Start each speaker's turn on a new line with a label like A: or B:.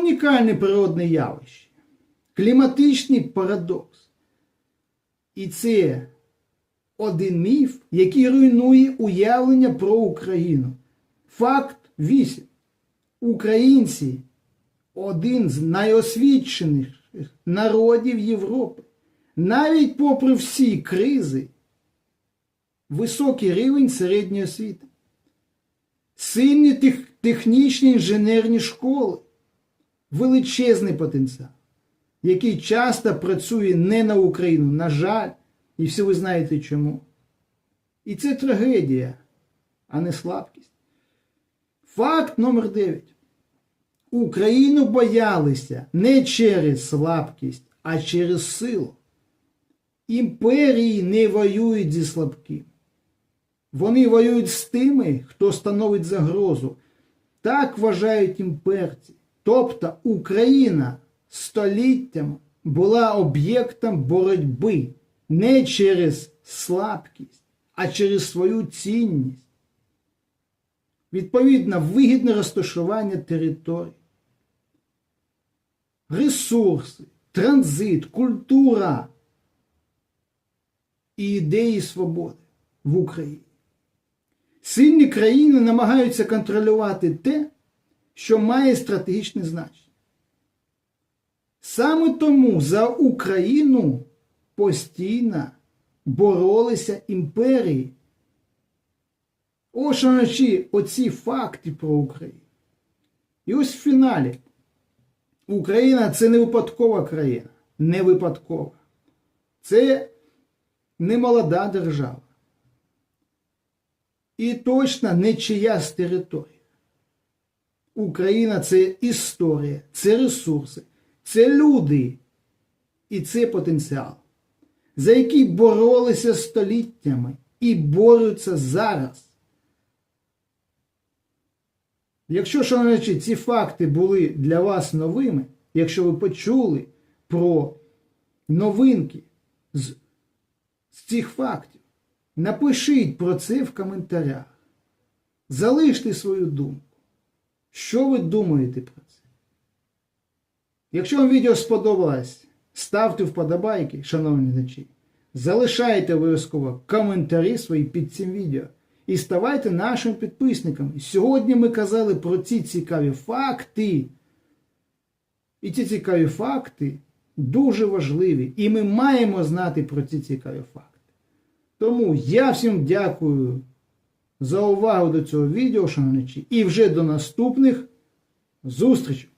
A: унікальне природне явище, кліматичний парадокс. І це один міф, який руйнує уявлення про Україну. Факт 8. Українці один з найосвіченіших народів Європи. Навіть попри всі кризи, високий рівень середньої освіти, сильні тех- технічні інженерні школи, величезний потенціал, який часто працює не на Україну, на жаль, і всі ви знаєте чому. І це трагедія, а не слабкість. Факт номер 9. Україну боялися не через слабкість, а через силу. Імперії не воюють зі слабким. Вони воюють з тими, хто становить загрозу. Так вважають імперці. Тобто Україна століттями була об'єктом боротьби не через слабкість, а через свою цінність. Відповідно, вигідне розташування територій, ресурси, транзит, культура і ідеї свободи в Україні. Сильні країни намагаються контролювати те, що має стратегічне значення. Саме тому за Україну постійно боролися імперії. Ось вночі оці факти про Україну. І ось в фіналі. Україна це не випадкова країна. Не випадкова. Це не молода держава. І точно не чиясь територія. Україна це історія, це ресурси, це люди і це потенціал, за який боролися століттями і борються зараз. Якщо, шановні, ці факти були для вас новими, якщо ви почули про новинки з, з цих фактів, напишіть про це в коментарях. Залиште свою думку. Що ви думаєте про це? Якщо вам відео сподобалось, ставте вподобайки, шановні глядачі. Залишайте обов'язково коментарі свої під цим відео і ставайте нашими підписниками. Сьогодні ми казали про ці цікаві факти. І ці цікаві факти дуже важливі. І ми маємо знати про ці цікаві факти. Тому я всім дякую за увагу до цього відео, шановничі, і вже до наступних зустрічей!